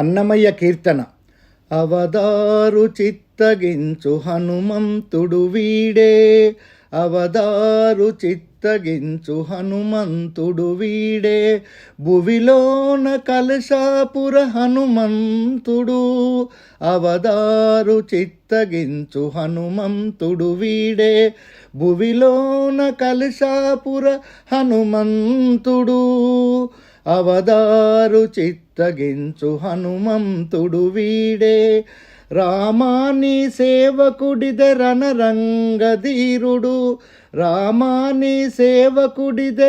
అన్నమయ్య కీర్తన. అవదారు చిత్తగించు హనుమంతుడు వీడే. అవదారు చిత్తగించు హనుమంతుడు వీడే. భువిలోన కలశాపుర హనుమంతుడు. అవదారు చిత్తగించు హనుమంతుడు వీడే. భువిలోన కలశాపుర హనుమంతుడు. అవదారు చిత్తగించు హనుమంతుడు వీడే. రామాని సేవకుడిద రణరంగధీరుడు. రామాని సేవకుడిద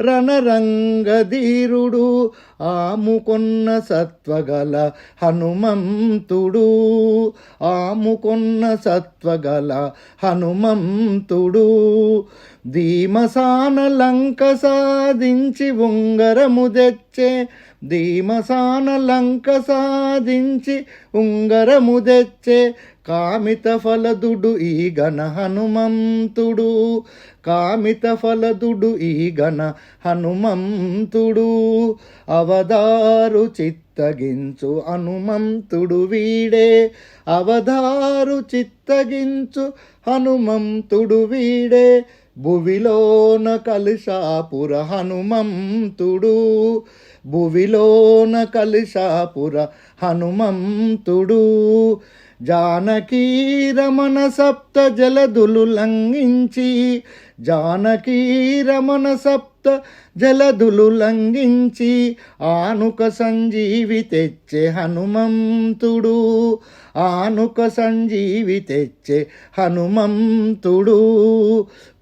రణరంగధీరుడు ఆముకొన్న సత్వగల హనుమంతుడు. ఆముకొన్న సత్వగల హనుమంతుడు. ధీమసాన లంక సాధించి ఉంగరము తెచ్చే ధీమసాన లంక సాధించి ఉంగరము తెచ్చే కామిత ఫలదుడు ఈ గణ హనుమంతుడు. కామిత ఫలదుడు ఈ గణ హనుమంతుడు. అవదారు చిత్తగించు హనుమంతుడు వీడే. అవదారు చిత్తగించు హనుమంతుడు వీడే. భువిలోన కలిశాపుర హనుమంతుడు. భువిలోన కలిశాపుర హనుమంతుడు. జానకీ రమణ సప్త జలదులు లంఘించి జానకీ రమణ సప్త జలదులు లంఘించి ఆనుక సంజీవి తెచ్చే హనుమంతుడు ఆనుక సంజీవి తెచ్చే హనుమంతుడు.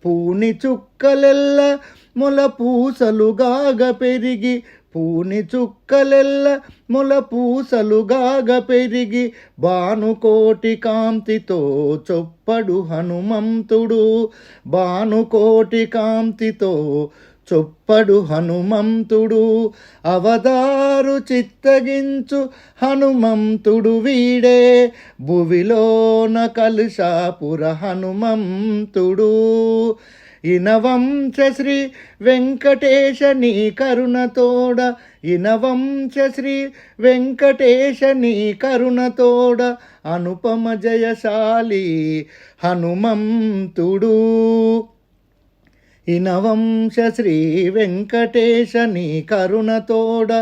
పూని చుక్కలెల్ల మొల పూసలుగాగ పెరిగి పూని చుక్కలెల్ల మొల పూసలుగాగ పెరిగి బానుకోటి కాంతితో చొప్పడు హనుమంతుడు. బానుకోటి కాంతితో చొప్పడు హనుమంతుడు. అవదారు చిత్తగించు హనుమంతుడు వీడే. భువిలోన కలుషాపుర హనుమంతుడు. ఇనవంశ శ్రీ వెంకటేశ నీ కరుణతోడ ఇనవంశ శ్రీ వెంకటేశ నీ కరుణతోడ అనుపమ జయశాలి హనుమంతుడు. ఇనవంశ శ్రీ వెంకటేశ నీ కరుణతోడ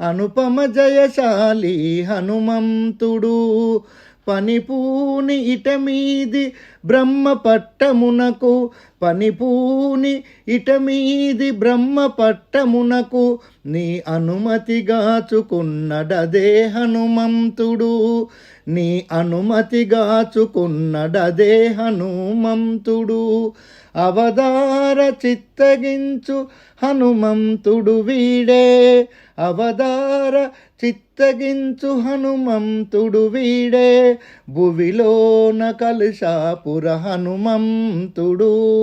అనుపమ జయశాలి హనుమంతుడు. పనిపూని ఇటమీది బ్రహ్మ పట్టమునకు పనిపూని ఇటమీది బ్రహ్మ పట్టమునకు నీ అనుమతిగాచుకున్నడదే హనుమంతుడు నీ అనుమతిగాచుకున్నడదే హనుమంతుడు అవదార చిత్తగించు హనుమంతుడు వీడే. అవదార చిత్తగించు హనుమంతుడు వీడే. భువిలోన కలుషాపుర హనుమంతుడు.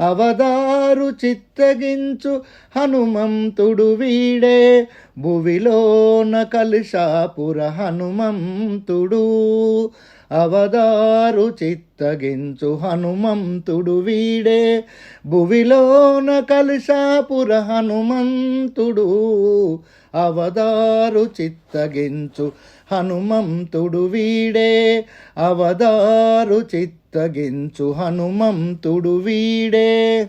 అవదారు చిత్తగించు హనుమంతుడు వీడే. భువిలోన కలిశాపుర హనుమంతుడు. అవదారు చిత్తగించు హనుమంతుడు వీడే. భువిలోన కలిశాపుర హనుమంతుడు. అవదారు చిత్తగించు హనుమంతుడు వీడే. అవదారు చిత్తగించు హనుమంతుడు వీడే. E.